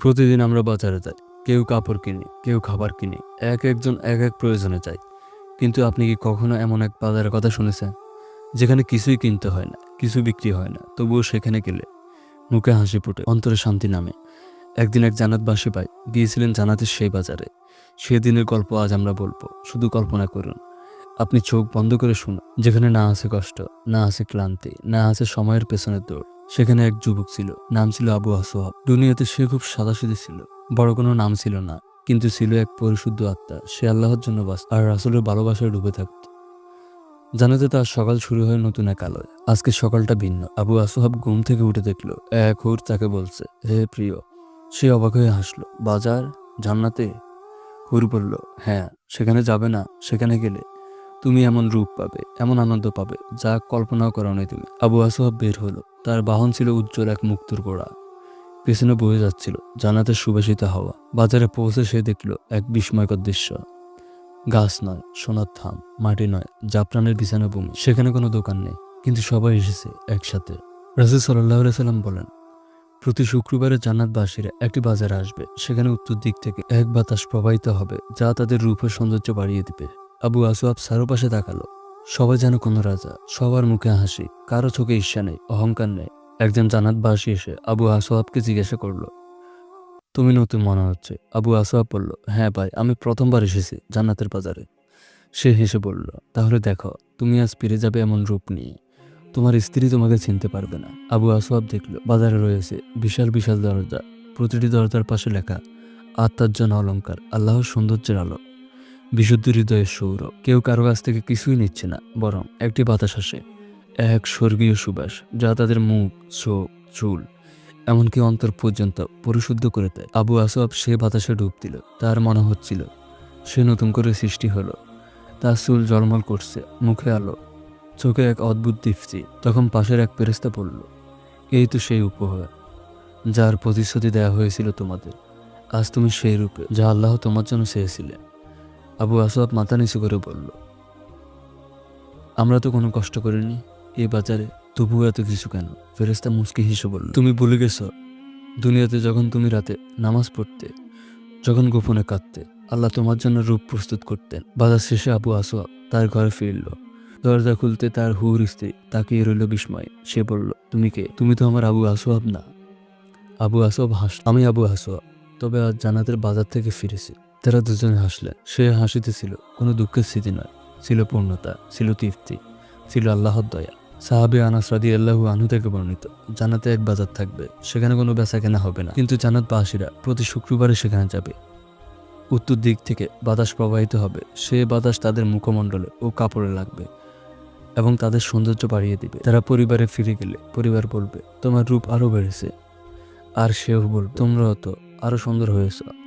প্রতিদিন আমরা বাজারে যাই। কেউ কাপড় কিনে, কেউ খাবার কিনে, এক একজন এক এক প্রয়োজনে যায়। কিন্তু আপনি কি কখনো এমন এক বাজারের কথা শুনেছেন? যেখানে কিছুই কিনতে হয় না, কিছু বিক্রি হয় না, তবুও সেখানে গেলে মুখে হাসি ফুটে, অন্তরে শান্তি নামে। একদিন এক জানাতবাসী ভাই গিয়েছিলেন জানাতের সেই বাজারে। সেদিনের গল্প আজ আমরা বলব, শুধু কল্পনা করুন। আপনি চোখ বন্ধ করে শুনুন, যেখানে না আছে কষ্ট, না আছে ক্লান্তি, না আছে সময়ের পেছনের দৌড়। সেখানে এক যুবক ছিল, নাম ছিল আবু আসোহাব দুনিয়াতে সে খুব সাদাসিধে ছিল, বড় কোনো নাম ছিল না, কিন্তু ছিল এক পরিশুদ্ধ আত্মা, সে আল্লাহর জন্য বাস, আর রাসুলের ভালোবাসায় ডুবে থাকত। জানাতে তার সকাল শুরু হয় নতুন এক আলোয়। আজকে সকালটা ভিন্ন। আবু আসোহাব ঘুম থেকে উঠে দেখল, এক হুর তাকে বলছে, হে প্রিয়। সে অবাক হয়ে হাসলো, বাজার? জান্নাতে? হুর বলল হ্যাঁ সেখানে যাবে না, সেখানে গেলে। তুমি এমন রূপ পাবে, এমন আনন্দ পাবে, যা কল্পনাও করো নাই তুমি। আবু আসোহাব বের হলো। তার বাহন ছিল উজ্জ্বল এক মুক্তোর গোড়া। পেছনে বয়ে যাচ্ছিল জানাতে সুবাসিত হাওয়া। বাজারে পৌঁছে সে দেখল এক বিস্ময়কর দৃশ্য। গাছ নয়, সোনার থাম, মাটি নয়, জাফরানের বিছানা ভূমি। সেখানে কোনো দোকান নেই, কিন্তু সবাই এসেছে একসাথে। রাজু সাল্লাহ সাল্লাম বলেন, প্রতি শুক্রবারে জান্নাতবাসীরা একটি বাজারে আসবে। সেখানে উত্তর দিক থেকে এক বাতাস প্রবাহিত হবে, যা তাদের রূপের সৌন্দর্য বাড়িয়ে দিবে। আবু আসোয়াব চারপাশে তাকালো। সবাই যেন কোনো রাজা, সবার মুখে হাসি, কারও চোখে ঈর্ষা নেই, অহংকার নেই। একজন জান্নাতবাসী এসে আবু আসোয়াবকে জিজ্ঞাসা করল, তুমি নতুন মনে হচ্ছে? আবু আসোয়াব বলল হ্যাঁ ভাই, আমি প্রথমবার এসেছি জান্নাতের বাজারে। সে হেসে বলল, তাহলে দেখো, তুমি আজ ফিরে যাবে এমন রূপ নিয়ে। তোমার স্ত্রী তোমাকে চিনতে পারবে না। আবু আসোয়াব দেখল, বাজারে রয়েছে বিশাল বিশাল দরজা। প্রতিটি দরজার পাশে লেখা, আত্মার জন্য অলঙ্কার আল্লাহর সৌন্দর্যের আলো। বিশুদ্ধ হৃদয়ের সৌরভ কেউ কারও কাছ থেকে কিছুই নিচ্ছে না, বরং একটি বাতাস আসে। এক স্বর্গীয় সুবাস, যা তাদের মুখ, চোখ, চুল, এমনকি অন্তর পর্যন্ত পরিশুদ্ধ করে দেয়। আবু আসোয়াব সে বাতাসে ডুব দিল। তার মনে হচ্ছিল, সে নতুন করে সৃষ্টি হলো। তার চুল জলমল করছে, মুখে আলো, চোখে এক অদ্ভুত দীপ্তি তখন পাশের এক পেরেস্তা পড়ল এই তো সেই উপহার, যার প্রতিশ্রুতি দেওয়া হয়েছিল তোমাদের। আজ তুমি সেই রূপে, যা আল্লাহ তোমার জন্য চেয়েছিলেন। আবু আসোয়াব মাথা নিচু করে বলল, আমরা তো কোনো কষ্ট করিনি এ বাজারে তবুও এত কিছু কেন? ফেরেস্তা মুস্কি হেসে বলল, তুমি ভুলে গেছ, দুনিয়াতে যখন তুমি রাতে নামাজ পড়তে, যখন গোপনে কাঁদতে, আল্লাহ তোমার জন্য রূপ প্রস্তুত করতেন। বাজার শেষে আবু আসোয়াব তার ঘরে ফিরল। দরজা খুলতে তার হুর স্ত্রী তাকিয়ে রইল বিস্ময়ে। সে বলল, তুমি কে? তুমি তো আমার আবু আসোয়াব না। আবু আসোয়াব হাস আমি আবু আসোয়াব তবে আজ জানাতের বাজার থেকে ফিরেছি। তারা দুজন হাসলেন। সে হাসিতে ছিল, কোনো দুঃখের স্মৃতি নয়। ছিল পূর্ণতা, ছিল তৃপ্তি, ছিল আল্লাহর দয়া। সাহাবি আনাস রাদি আল্লাহু আনহু থেকে বর্ণিত জানাতে এক বাজার থাকবে, সেখানে কোনো বেচা কেনা হবে না। কিন্তু জানাত বাসীরা প্রতি শুক্রবারে সেখানে যাবে। উত্তর দিক থেকে বাতাস প্রবাহিত হবে, সে বাতাস তাদের মুখমণ্ডলে ও কাপড়ে লাগবে এবং তাদের সৌন্দর্য বাড়িয়ে দিবে। তারা পরিবারে ফিরে গেলে পরিবার বলবে, তোমার রূপ আরও বেড়েছে। আর সেও বলবে, তোমরাও তো আরও সুন্দর হয়েছ।